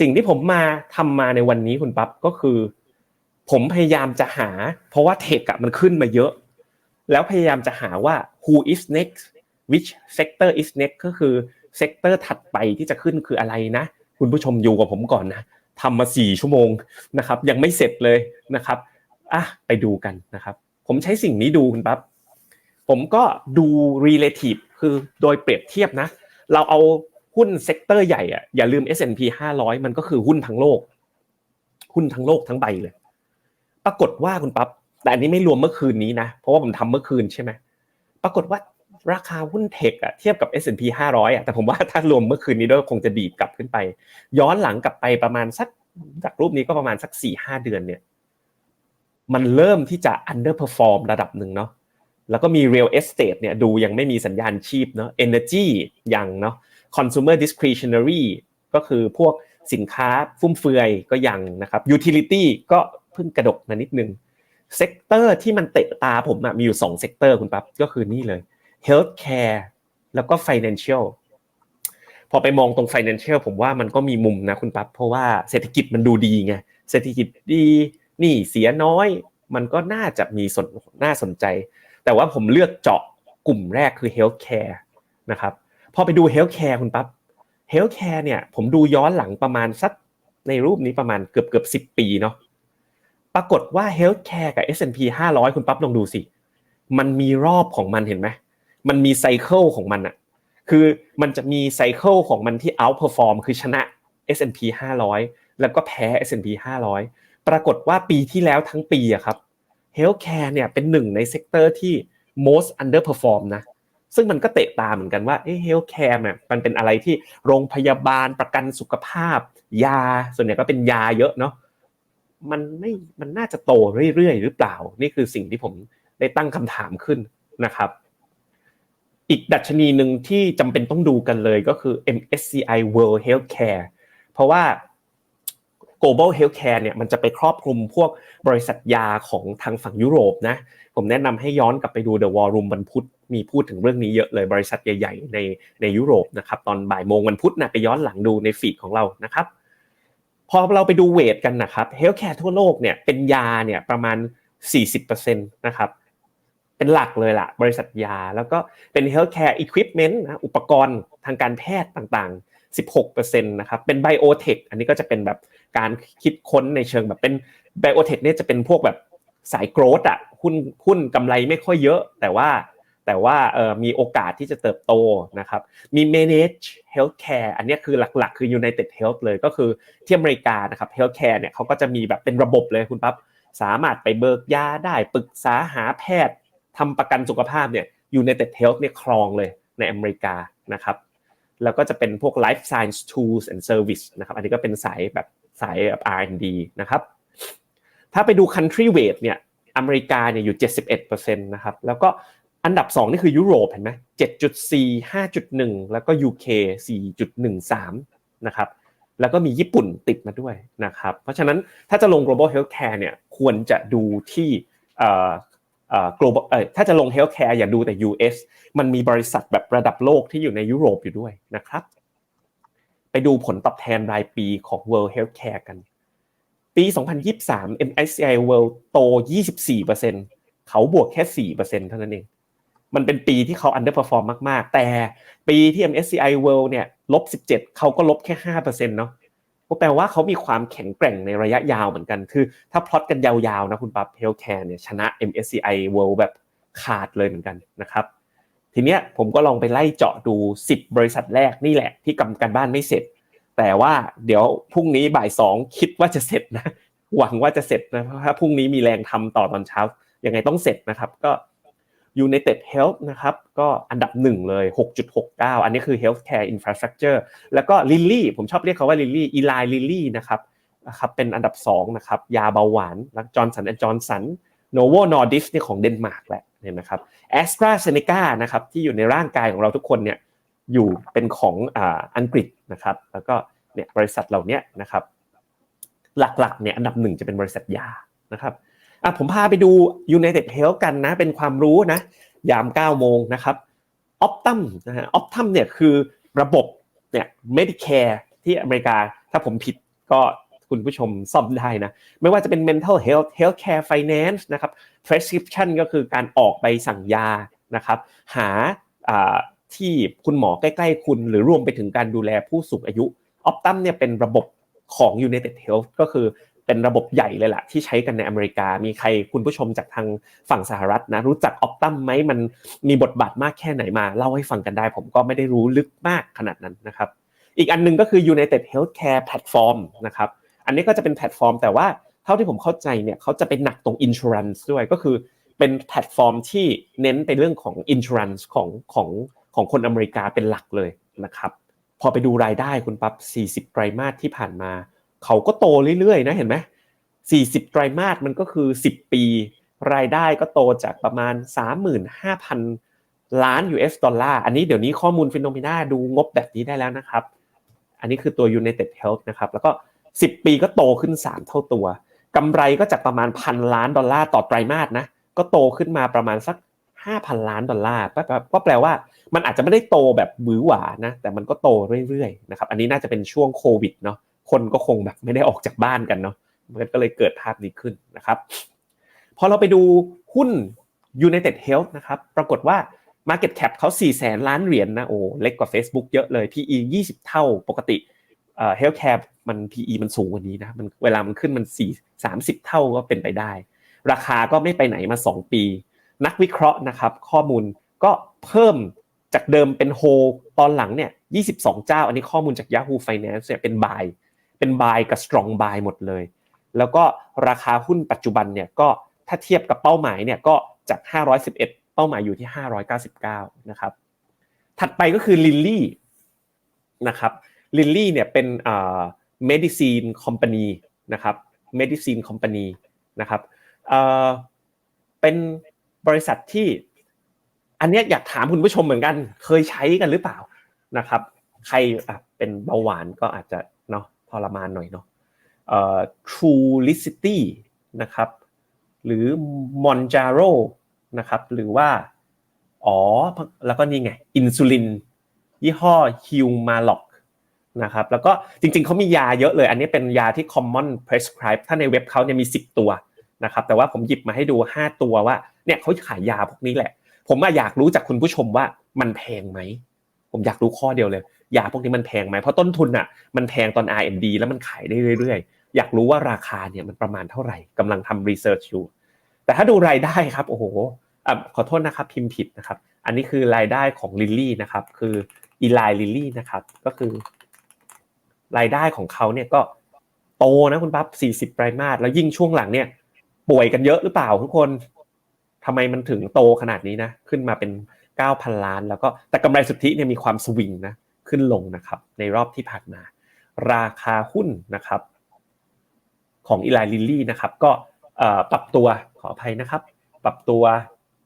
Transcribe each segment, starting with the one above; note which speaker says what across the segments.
Speaker 1: สิ่งที่ผมมาทำมาในวันนี้คุณปั๊บก็คือ ผมพยายามจะหา เพราะว่าเทคอะมันขึ้นมาเยอะ แล้วพยายามจะหาว่า who is next which sector is next ก็คือเซกเตอร์ถัดไปที่จะขึ้นคืออะไรนะ คุณผู้ชมอยู่กับผมก่อนนะทำมาสี่ชั่วโมงนะครับ ยังไม่เสร็จเลยนะครับอะไปดูกันนะครับ ผมใช้สิ่งนี้ดูคุณปั๊บผมก็ดู relative คือโดยเปรียบเทียบนะ เราเอา หุ้นเซกเตอร์ใหญ่อะอย่าลืม S&P 500 มันก็คือหุ้นทั้งโลก หุ้นทั้งโลกทั้งใบเลย ปรากฏว่าคุณปั๊บแต่อันนี้ไม่รวมเมื่อคืนนี้นะ เพราะว่าผมทำเมื่อคืนใช่ไหมปรากฏว่าราคาหุ้นเทคอะเทียบกับ S&P 500อะแต่ผมว่าถ้ารวมเมื่อคืนนี้ด้วยคงจะดีดกลับขึ้นไป ย้อนหลังกลับไปประมาณสักจากรูปนี้ก็ประมาณสัก4ี่ห้าเดือนเนี่ย มันเริ่มที่จะ underperform ระดับหนึ่งเนาะแล้วก็มี real estate เนี่ยดูยังไม่มีสัญญาณชีพเนาะ energy ยังเนาะ consumer discretionary ก็คือพวกสินค้าฟุ่มเฟือยก็ยังนะครับ utility ก็เพิ่งกระดกมานิดนึงเซกเตอร์ที่มันเตะตาผมมีอยู่2เซกเตอร์คุณปั๊บก็คือนี่เลย healthcare แล้วก็ financial พอไปมองตรง financial ผมว่ามันก็มีมุมนะคุณปั๊บเพราะว่าเศรษฐกิจมันดูดีไงเศรษฐกิจดีนี่เสียน้อย มันก็น่าจะมีสนน่าสนใจ แต่ว่าผมเลือกเจาะกลุ่มแรกคือ healthcare นะครับ พอไปดู healthcare คุณปั๊บ healthcare เนี่ย ผมดูย้อนหลังประมาณสักในรูปนี้ประมาณเกือบเกือบสิบปีเนาะปรากฏว่า healthcare กับ S&P 500 คุณปั๊บลองดูสิ มันมีรอบของมันเห็นไหมมันมีไซเคิลของมันอะคือมันจะมีไซเคิลของมันที่ outperform คือชนะ S&P 500 แล้วก็แพ้ S&P 500 ปรากฏว่าปีที่แล้วทั้งปีอะครับ healthcare เนี่ยเป็นหนึ่งในเซกเตอร์ที่ most underperform นะ ซึ่งมันก็เตะตาเหมือนกันว่าเอ้ healthcare เนี่ยมันเป็นอะไรที่โรงพยาบาลประกันสุขภาพ ยาส่วนใหญ่ก็เป็นยาเยอะเนาะมันไม่มันน่าจะโตเรื่อยๆหรือเปล่า นี่คือสิ่งที่ผมได้ตั้งคำถามขึ้นนะครับ อีกดัชนีหนึ่งที่จำเป็นต้องดูกันเลยก็คือ MSCI World Healthcare เพราะว่า global healthcare เนี่ยมันจะไปครอบคลุมพวกบริษัทยาของทางฝั่งยุโรปนะผมแนะนำให้ย้อนกลับไปดู The War Room วันพุธมีพูดถึงเรื่องนี้เยอะเลยบริษัทใหญ่ ๆ ในในยุโรปนะครับตอนบ่ายโมงวันพุธนะไปย้อนหลังดูในฟีดของเรานะครับพอเราไปดูเวทกันนะครับ healthcare ทั่วโลกเนี่ยเป็นยาเนี่ยประมาณ 40%นะครับเป็นหลักเลยล่ะบริษัทยา แล้วก็เป็น healthcare equipment นะอุปกรณ์ทางการแพทย์ต่างๆ 16%นะครับเป็น biotech อันนี้ก็จะเป็นแบบการคิดค้นในเชิงแบบเป็น biotech เนี่ยจะเป็นพวกแบบสายโกรดอะหุ้นหุ้นกำไรไม่ค่อยเยอะ แต่ว่าแต่ว่าเออมีโอกาสที่จะเติบโตนะครับมี manage healthcare อันนี้คือหลักๆ คือ United Health เลยก็คือที่อเมริกานะครับ healthcare เนี่ยเขาก็จะมีแบบเป็นระบบเลยคุณปั๊บสามารถไปเบิกยาได้ปรึกษาหาแพทย์ทำประกันสุขภาพเนี่ยอยู่ในเต็ดเฮลท์เนี่ยครองเลยในอเมริกานะครับ แล้วก็จะเป็นพวก life science tools and service นะครับอันนี้ก็เป็นสายแบบสาย R&D นะครับถ้าไปดู country weight เนี่ยอเมริกาเนี่ยอยู่ 71%นะครับแล้วก็อันดับ 2 นี่คือยุโรปเห็นไหม7.4 5.1 แล้วก็ UK 4.13 นะครับแล้วก็มีญี่ปุ่นติดมาด้วยนะครับเพราะฉะนั้นถ้าจะลง global healthcare เนี่ยควรจะดูที่ global เออถ้าจะลง healthcare อย่าดูแต่ US มันมีบริษัทแบบระดับโลกที่อยู่ในยุโรปอยู่ด้วยนะครับ ไปดูผลตอบแทนรายปีของ World Healthcare กัน ปี 2023 MSCI World โต 24%เขาบวกแค่ 4%เท่านั้นเอง มันเป็นปีที่เขา underperform มาก ๆ แต่ปีที่ MSCI World เนี่ยลบ 17 เขาก็ลบแค่ 5%เนาะ ก็แปลว่าเขามีความแข็งแกร่งในระยะยาวเหมือนกัน คือถ้าพลอตกันยาวๆนะคุณปั๊บเฮลท์แคร์เนี่ยชนะ MSCI World แบบขาดเลยเหมือนกันนะครับทีเนี้ยผมก็ลองไปไล่เจาะดู 10 บริษัทแรกนี่แหละ ที่กำกันบ้านไม่เสร็จ แต่ว่าเดี๋ยวพรุ่งนี้บ่ายสองคิดว่าจะเสร็จนะหวังว่าจะเสร็จนะเพราะถ้าพรุ่งนี้มีแรงทำต่อตอนเช้ายังไงต้องเสร็จนะครับ ก็ United Health นะครับก็อันดับหนึ่งเลย 6.69 อันนี้คือ Healthcare Infrastructure แล้วก็ Lilly ผมชอบเรียกเขาว่า Lilly Eli Lilly นะครับนะครับเป็นอันดับ2นะครับยาเบาหวานแล้วจอร์นสันแอนด์จอร์นสันโนโวนอร์ดิสเนี่ยของเดนมาร์กแหละเห็นไหมครับแอสตราเซเนกานะครับที่อยู่ในร่างกายของเราทุกคนเนี่ยอยู่เป็นของอ่าอังกฤษนะครับแล้วก็เนี่ยบริษัทเหล่านี้นะครับหลักๆเนี่ยอันดับหนึ่งจะเป็นบริษัทยานะครับ อะผมพาไปดู United Health กันนะ เป็นความรู้นะ ยาม 9 โมงนะครับออปตัมนะฮะออปตัมเนี่ยคือระบบเนี่ย Medicare ที่อเมริกา ถ้าผมผิดก็คุณผู้ชมซ่อมได้นะ ไม่ว่าจะเป็น mental health healthcare finance นะครับ prescription ก็คือการออกใบสั่งยานะครับ หาที่คุณหมอใกล้ๆคุณ หรือรวมไปถึงการดูแลผู้สูงอายุ Optum เนี่ยเป็นระบบของ United Health ก็คือ เป็นระบบใหญ่เลยล่ะที่ใช้กันในอเมริกา มีใครคุณผู้ชมจากทางฝั่งสหรัฐนะ รู้จัก Optum ไหมมันมีบทบาทมากแค่ไหนมาเล่าให้ฟังกันได้ ผมก็ไม่ได้รู้ลึกมากขนาดนั้นนะครับ อีกอันนึงก็คือ United Healthcare Platform นะครับ อันนี้ก็จะเป็นแพลตฟอร์ม แต่ว่าเท่าที่ผมเข้าใจเนี่ยเขาจะเป็นหนักตรง insurance ด้วยก็คือเป็นแพลตฟอร์มที่เน้นไปเรื่องของ insurance ของของของคนอเมริกาเป็นหลักเลยนะครับ พอไปดูรายได้คุณปั๊บ40 ไตรมาสที่ผ่านมา เขาก็โตเรื่อยๆนะเห็นไหม40ไตรมาสมันก็คือ10ปี รายได้ก็โตจากประมาณ35,000ล้าน US ดอลลาร์ อันนี้เดี๋ยวนี้ข้อมูลฟิโนเมนาดูงบแบบนี้ได้แล้วนะครับ อันนี้คือตัว United Health นะครับ แล้วก็ 10 ปีก็โตขึ้น 3 เท่าตัว กำไรก็จากประมาณพันล้านดอลลาร์ต่อไตรมาสนะ ก็โตขึ้นมาประมาณสัก 5,000 ล้านดอลลาร์ ก็แปลว่ามันอาจจะไม่ได้โตแบบบือหวานะ แต่มันก็โตเรื่อยๆ นะครับ อันนี้น่าจะเป็นช่วงโควิดเนาะ คนก็คงแบบไม่ได้ออกจากบ้านกันเนาะมันก็เลยเกิดภาพนี้ขึ้นนะครับ พอเราไปดูหุ้น United Health นะครับ ปรากฏว่า Market Cap เขา4แสนล้านเหรียญนะโอ้เล็กกว่า Facebook เยอะเลย PE 20 เท่าปกติเอ่อ Healthcare มัน PE มันสูงกว่านี้นะมันเวลามันขึ้นมัน4 30 เท่าก็เป็นไปได้ ราคาก็ไม่ไปไหนมา 2 ปี นักวิเคราะห์นะครับ ข้อมูลก็เพิ่มจากเดิมเป็นโฮตอนหลังเนี่ย22 เจ้า อันนี้ข้อมูลจาก Yahoo Finance เนี่ยเป็นบาย เป็นบายกับ strong buy หมดเลย แล้วก็ราคาหุ้นปัจจุบันเนี่ยก็ถ้าเทียบกับเป้าหมายเนี่ยก็จาก 511 เป้าหมายอยู่ที่ 599 นะครับ ถัดไปก็คือลิลลี่นะครับลิลลี่เนี่ยเป็นเอ่า medicine company นะครับ medicine company นะครับเอ่อเป็นบริษัทที่ อันนี้อยากถามคุณผู้ชมเหมือนกัน เคยใช้กันหรือเปล่านะครับ ใครเป็นเบาหวานก็อาจจะเนาะ รมานหน่อยเนาะ True l i c i t y นะครับ หรือ Monjaro นะครับ หรือว่า อ๋อ แล้วก็นี่ไง อินซูลิน ยี่ห้อฮิวมาล็อกนะครับ แล้วก็จริงๆ เขามียาเยอะเลย อันนี้เป็นยาที่ common prescribe ถ้าในเว็บเขาเนี่ยมี 10 ตัวนะครับ แต่ว่าผมหยิบมาให้ดู 5 ตัวว่า เนี่ยเขาขายยาพวกนี้แหละ ผมอยากรู้จากคุณผู้ชมว่ามันแพงไหม ผมอยากรู้ข้อเดียวเลย ยาพวกนี้มันแพงไหมเพราะต้นทุนอะมันแพงตอน R&D แล้วมันขายได้เรื่อยๆ อยากรู้ว่าราคาเนี่ยมันประมาณเท่าไหร่กำลังทำรีเสิร์ชอยู่แต่ถ้าดูรายได้ครับโอ้โหอขอโทษนะครับพิมพ์ผิดนะครับ อันนี้คือรายได้ของลิลลี่นะครับคืออีไลลิลลี่นะครับก็คือ รายได้ของเขาเนี่ยก็โตนะคุณปั๊บ40ไตรมาสแล้วยิ่งช่วงหลังเนี่ยป่วยกันเยอะหรือเปล่าทุกคนทำไมมันถึงโตขนาดนี้นะ ขึ้นมาเป็น 9,000 ล้าน แล้วก็แต่กำไรสุทธิเนี่ยมีความสวิงนะ ขึ้นลงนะครับในรอบที่ผ่านมา ราคาหุ้นนะครับ ของอีไลลิลลี่นะครับ ก็ปรับตัวขออภัยนะครับ ปรับตัว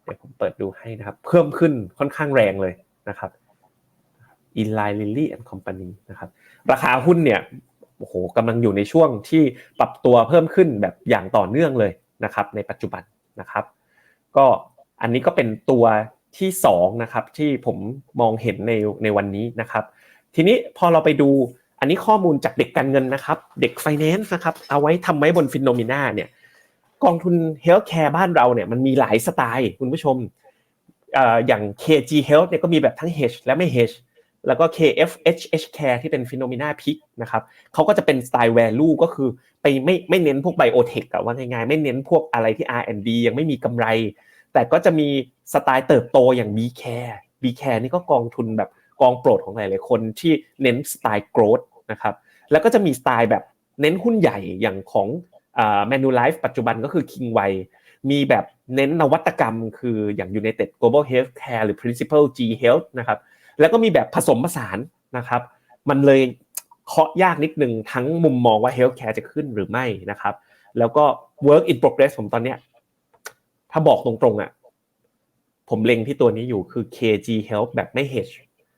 Speaker 1: เดี๋ยวผมเปิดดูให้นะครับ เพิ่มขึ้นค่อนข้างแรงเลยนะครับอีไลลิลลี่แอนด์คอมพานีนะครับราคาหุ้นเนี่ยโอ้โหกำลังอยู่ในช่วงที่ปรับตัวเพิ่มขึ้นแบบอย่างต่อเนื่องเลยนะครับ ในปัจจุบันนะครับ ก็อันนี้ก็เป็นตัว ที่2นะครับที่ผมมองเห็นในในวันนี้นะครับ ทีนี้พอเราไปดูอันนี้ข้อมูลจากเด็กการเงินนะครับ เด็กไฟแนนซ์นะครับ เอาไว้ทำไว้บนฟินโนมิน่าเนี่ยกองทุนเฮลท์แคร์บ้านเราเนี่ยมันมีหลายสไตล์คุณผู้ชมอย่าง KG Health เนี่ยก็มีแบบทั้ง Hedge และไม่ Hedge แล้วก็ KFHH Care ที่เป็นฟิโนเมนาพิกนะครับเขาก็จะเป็นสไตล์ value ก็คือไปไม่ไม่เน้นพวกไบโอเทคอะว่าง่ายๆ ไม่เน้นพวกอะไรที่ R&D ยังไม่มีกำไร แต่ก็จะมีสไตล์เติบโตอย่าง B Care B Care นี่ก็กองทุนแบบกองโปรดของหลายๆคนที่เน้นสไตล์ growth นะครับแล้วก็จะมีสไตล์แบบเน้นหุ้นใหญ่อย่างของแมนูไลฟ์ปัจจุบันก็คือ King ไวมีแบบเน้นนวัตกรรม คืออย่าง United Global Healthcare หรือ Principal G Health นะครับแล้วก็มีแบบผสมผสานนะครับ มันเลยเคาะยากนิดนึงทั้งมุมมองว่า healthcare จะขึ้นหรือไม่นะครับ แล้วก็ work in progress ผมตอนเนี้ย ถ้าบอกตรงๆอะผมเล็งที่ตัวนี้อยู่คือ KG Health แบบไม่ hedge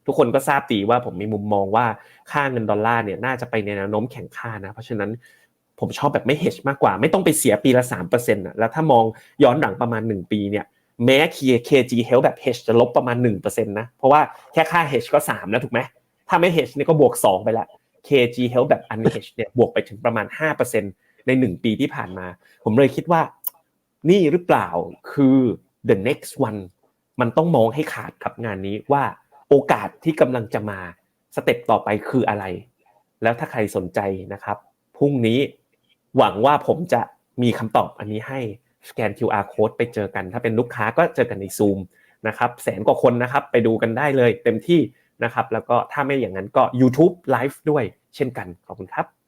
Speaker 1: ทุกคนก็ทราบดีว่าผมมีมุมมองว่าค่าเงินดอลลาร์เนี่ยน่าจะไปในแนวโน้มแข็งค่านะ เพราะฉะนั้นผมชอบแบบไม่ hedge มากกว่า ไม่ต้องไปเสียปีละ3%อะแล้วถ้ามองย้อนหลังประมาณ 1 ปีเนี่ยแม้ KG Health แบบ hedge จะลบประมาณ1%นะเพราะว่าแค่ค่า hedge ก็ 3 แล้วถูกไหมถ้าไม่ hedge นี่ก็บวก 2 ไปล้ว KG Health แบบ unhedge เนี่ยบวกไปถึงประมาณ 5%ใน 1 ปีที่ผ่านมา ผมเลยคิดว่า นี่หรือเปล่าคือ the next one มันต้องมองให้ขาดครับงานนี้ว่าโอกาสที่กำลังจะมาสเต็ปต่อไปคืออะไร แล้วถ้าใครสนใจนะครับพรุ่งนี้หวังว่าผมจะมีคำตอบอันนี้ให้สแกน QR code ไปเจอกัน ถ้าเป็นลูกค้าก็เจอกันใน Zoom นะครับแสนกว่าคนนะครับไปดูกันได้เลยเต็มที่นะครับแล้วก็ถ้าไม่อย่างนั้นก็ YouTube Live ด้วยเช่นกันขอบคุณครับ